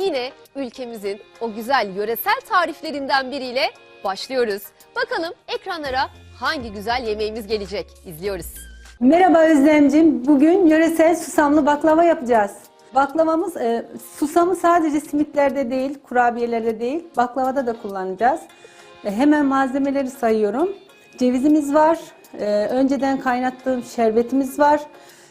Yine ülkemizin o güzel yöresel tariflerinden biriyle başlıyoruz. Bakalım ekranlara hangi güzel yemeğimiz gelecek? İzliyoruz. Merhaba Özlemcim. Bugün yöresel susamlı baklava yapacağız. Baklavamız e, susamı sadece simitlerde değil, kurabiyelerde değil, baklavada da kullanacağız. E, hemen malzemeleri sayıyorum. Cevizimiz var. E, önceden kaynattığım şerbetimiz var.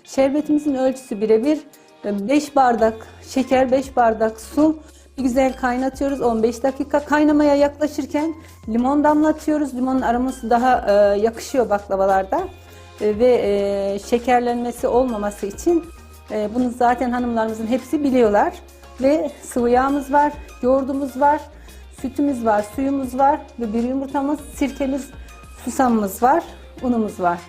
Şerbetimizin ölçüsü birebir. 5 bardak şeker, 5 bardak su. Güzel kaynatıyoruz 15 dakika. Kaynamaya yaklaşırken limon damlatıyoruz. Limonun aroması daha e, yakışıyor baklavalarda. E, ve e, şekerlenmesi olmaması için e, bunu zaten hanımlarımızın hepsi biliyorlar. Ve sıvı yağımız var, yoğurdumuz var, sütümüz var, suyumuz var ve bir yumurtamız, sirkemiz, susamımız var, unumuz var.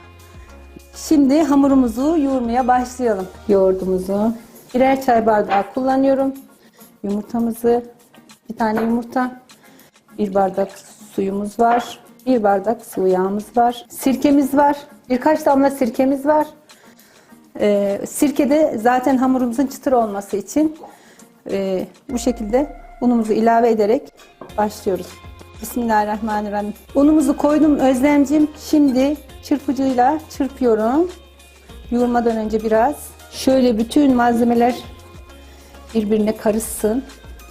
Şimdi hamurumuzu yoğurmaya başlayalım. Yoğurdumuzu birer çay bardağı kullanıyorum. Yumurtamızı, bir tane yumurta, bir bardak suyumuz var. Bir bardak sıvı yağımız var. Sirkemiz var. Birkaç damla sirkemiz var. Ee, sirke de zaten hamurumuzun çıtır olması için e, bu şekilde unumuzu ilave ederek başlıyoruz. Bismillahirrahmanirrahim. Unumuzu koydum Özlemcim. Şimdi çırpıcıyla çırpıyorum. Yoğurmadan önce biraz. Şöyle bütün malzemeler birbirine karışsın.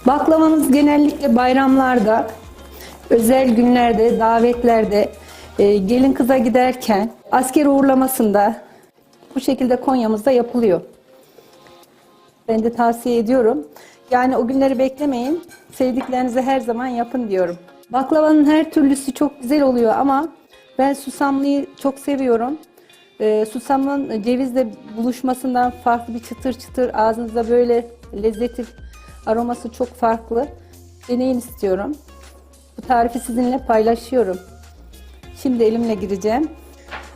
Baklavamız genellikle bayramlarda, özel günlerde, davetlerde, e, gelin kıza giderken, asker uğurlamasında bu şekilde Konya'mızda yapılıyor. Ben de tavsiye ediyorum. Yani o günleri beklemeyin. Sevdiklerinize her zaman yapın diyorum. Baklavanın her türlüsü çok güzel oluyor ama ben susamlıyı çok seviyorum. Ee, susamın cevizle buluşmasından farklı bir çıtır çıtır ağzınızda böyle lezzeti aroması çok farklı. Deneyin istiyorum. Bu tarifi sizinle paylaşıyorum. Şimdi elimle gireceğim.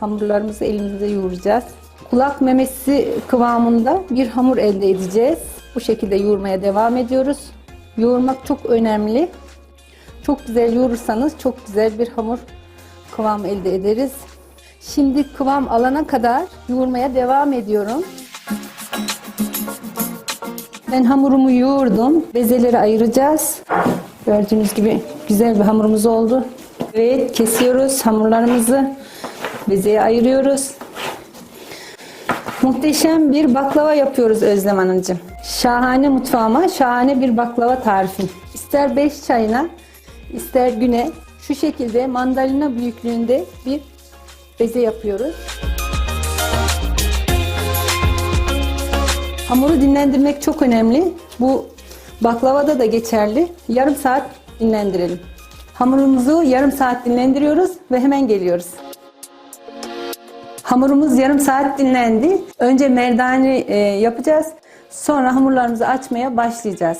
Hamurlarımızı elimizde yoğuracağız. Kulak memesi kıvamında bir hamur elde edeceğiz. Bu şekilde yoğurmaya devam ediyoruz. Yoğurmak çok önemli. Çok güzel yoğurursanız çok güzel bir hamur kıvam elde ederiz. Şimdi kıvam alana kadar yoğurmaya devam ediyorum. Ben hamurumu yoğurdum. Bezeleri ayıracağız. Gördüğünüz gibi güzel bir hamurumuz oldu. Evet kesiyoruz hamurlarımızı. Bezeye ayırıyoruz. Muhteşem bir baklava yapıyoruz Özlem Hanımcığım. Şahane mutfağıma şahane bir baklava tarifim. İster 5 çayına, ister güne şu şekilde mandalina büyüklüğünde bir beze yapıyoruz. Hamuru dinlendirmek çok önemli. Bu baklavada da geçerli. Yarım saat dinlendirelim. Hamurumuzu yarım saat dinlendiriyoruz ve hemen geliyoruz. Hamurumuz yarım saat dinlendi. Önce merdane e, yapacağız. Sonra hamurlarımızı açmaya başlayacağız.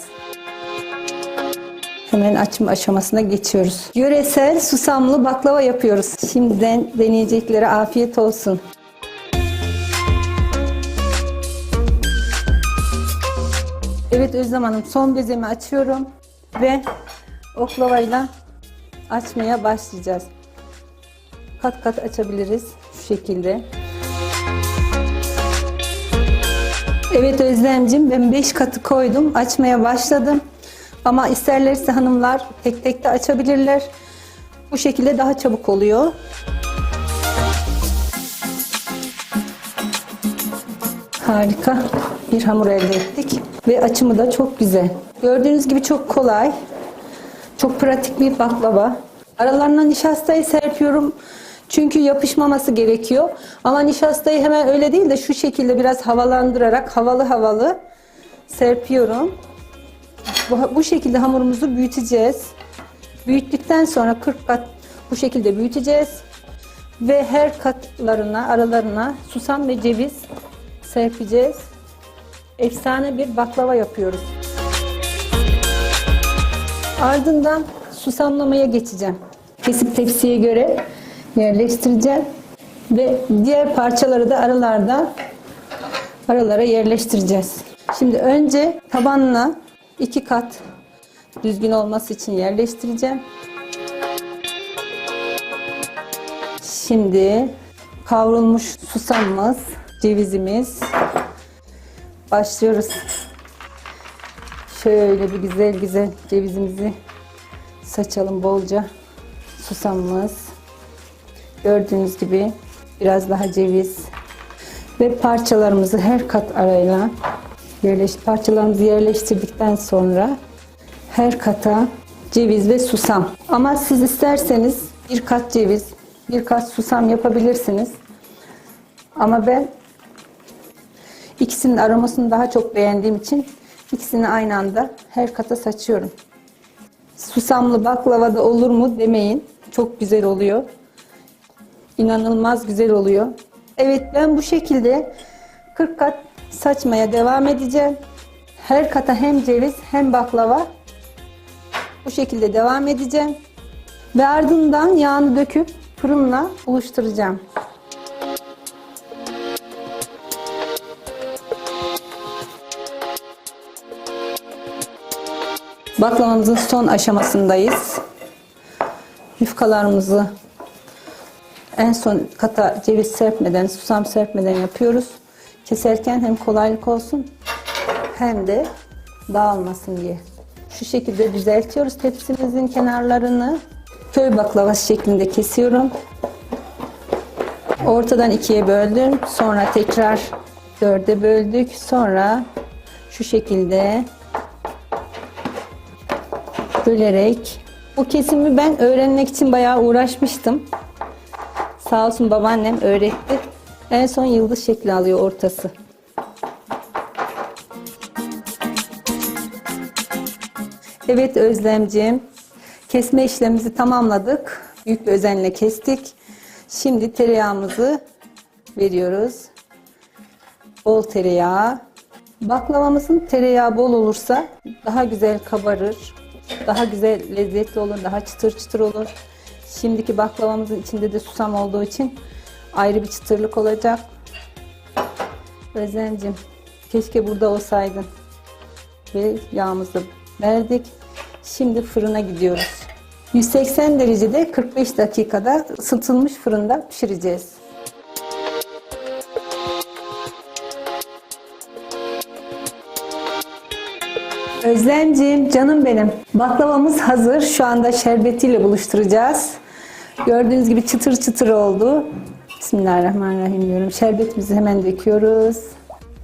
Hemen açım aşamasına geçiyoruz. Yöresel susamlı baklava yapıyoruz. Şimdiden deneyeceklere afiyet olsun. Evet Özlem Hanım son bezemi açıyorum ve oklavayla açmaya başlayacağız. Kat kat açabiliriz şu şekilde. Evet Özlemcim ben 5 katı koydum. Açmaya başladım. Ama isterlerse hanımlar tek tek de açabilirler. Bu şekilde daha çabuk oluyor. Harika bir hamur elde ettik. Ve açımı da çok güzel. Gördüğünüz gibi çok kolay. Çok pratik bir baklava. Aralarına nişastayı serpiyorum. Çünkü yapışmaması gerekiyor. Ama nişastayı hemen öyle değil de şu şekilde biraz havalandırarak havalı havalı serpiyorum. Bu, bu şekilde hamurumuzu büyüteceğiz. Büyüttükten sonra 40 kat bu şekilde büyüteceğiz. Ve her katlarına, aralarına susam ve ceviz serpeceğiz. Efsane bir baklava yapıyoruz. Ardından susamlamaya geçeceğim. Kesip tepsiye göre yerleştireceğim. Ve diğer parçaları da aralarda aralara yerleştireceğiz. Şimdi önce tabanına iki kat düzgün olması için yerleştireceğim. Şimdi kavrulmuş susamımız, cevizimiz başlıyoruz. Şöyle bir güzel güzel cevizimizi saçalım bolca. Susamımız. Gördüğünüz gibi biraz daha ceviz. Ve parçalarımızı her kat arayla yerleş, parçalarımızı yerleştirdikten sonra her kata ceviz ve susam. Ama siz isterseniz bir kat ceviz, bir kat susam yapabilirsiniz. Ama ben ikisinin aromasını daha çok beğendiğim için ikisini aynı anda her kata saçıyorum. Susamlı baklava da olur mu demeyin. Çok güzel oluyor. İnanılmaz güzel oluyor. Evet ben bu şekilde 40 kat saçmaya devam edeceğim. Her kata hem ceviz hem baklava bu şekilde devam edeceğim. Ve ardından yağını döküp fırınla buluşturacağım. Baklavamızın son aşamasındayız. Yufkalarımızı en son kata ceviz serpmeden, susam serpmeden yapıyoruz. Keserken hem kolaylık olsun hem de dağılmasın diye. Şu şekilde düzeltiyoruz tepsimizin kenarlarını. Köy baklavası şeklinde kesiyorum. Ortadan ikiye böldüm. Sonra tekrar dörde böldük. Sonra şu şekilde bölerek bu kesimi ben öğrenmek için bayağı uğraşmıştım. Sağ olsun babaannem öğretti. En son yıldız şekli alıyor ortası. Evet Özlemciğim. Kesme işlemimizi tamamladık. Büyük bir özenle kestik. Şimdi tereyağımızı veriyoruz. Bol tereyağı. Baklavamızın tereyağı bol olursa daha güzel kabarır. Daha güzel lezzetli olur, daha çıtır çıtır olur. Şimdiki baklavamızın içinde de susam olduğu için ayrı bir çıtırlık olacak. Özlemciğim keşke burada olsaydın. Ve yağımızı verdik. Şimdi fırına gidiyoruz. 180 derecede 45 dakikada ısıtılmış fırında pişireceğiz. Özlemciğim canım benim. Baklavamız hazır. Şu anda şerbetiyle buluşturacağız. Gördüğünüz gibi çıtır çıtır oldu. Bismillahirrahmanirrahim diyorum. Şerbetimizi hemen döküyoruz.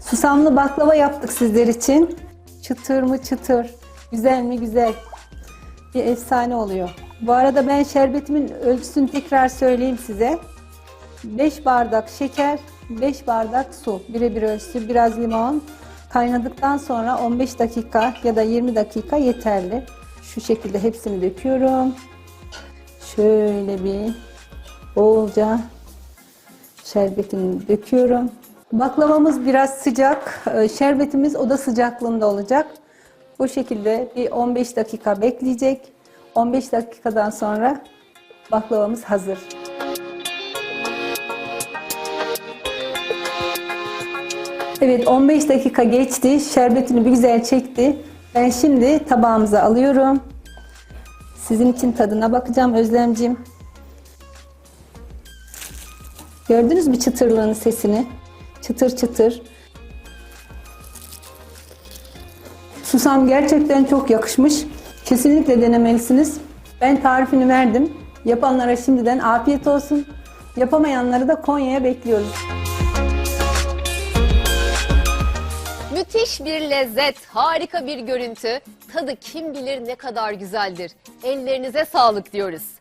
Susamlı baklava yaptık sizler için. Çıtır mı çıtır. Güzel mi güzel. Bir efsane oluyor. Bu arada ben şerbetimin ölçüsünü tekrar söyleyeyim size. 5 bardak şeker, 5 bardak su. Birebir ölçüsü, biraz limon. Kaynadıktan sonra 15 dakika ya da 20 dakika yeterli. Şu şekilde hepsini döküyorum. Şöyle bir bolca şerbetini döküyorum. Baklavamız biraz sıcak. Ee, Şerbetimiz oda sıcaklığında olacak. Bu şekilde bir 15 dakika bekleyecek. 15 dakikadan sonra baklavamız hazır. Evet 15 dakika geçti. Şerbetini bir güzel çekti. Ben şimdi tabağımıza alıyorum. Sizin için tadına bakacağım Özlemciğim. Gördünüz mü çıtırlığını sesini? Çıtır çıtır. Susam gerçekten çok yakışmış. Kesinlikle denemelisiniz. Ben tarifini verdim. Yapanlara şimdiden afiyet olsun. Yapamayanları da Konya'ya bekliyoruz. Müthiş bir lezzet, harika bir görüntü. Tadı kim bilir ne kadar güzeldir. Ellerinize sağlık diyoruz.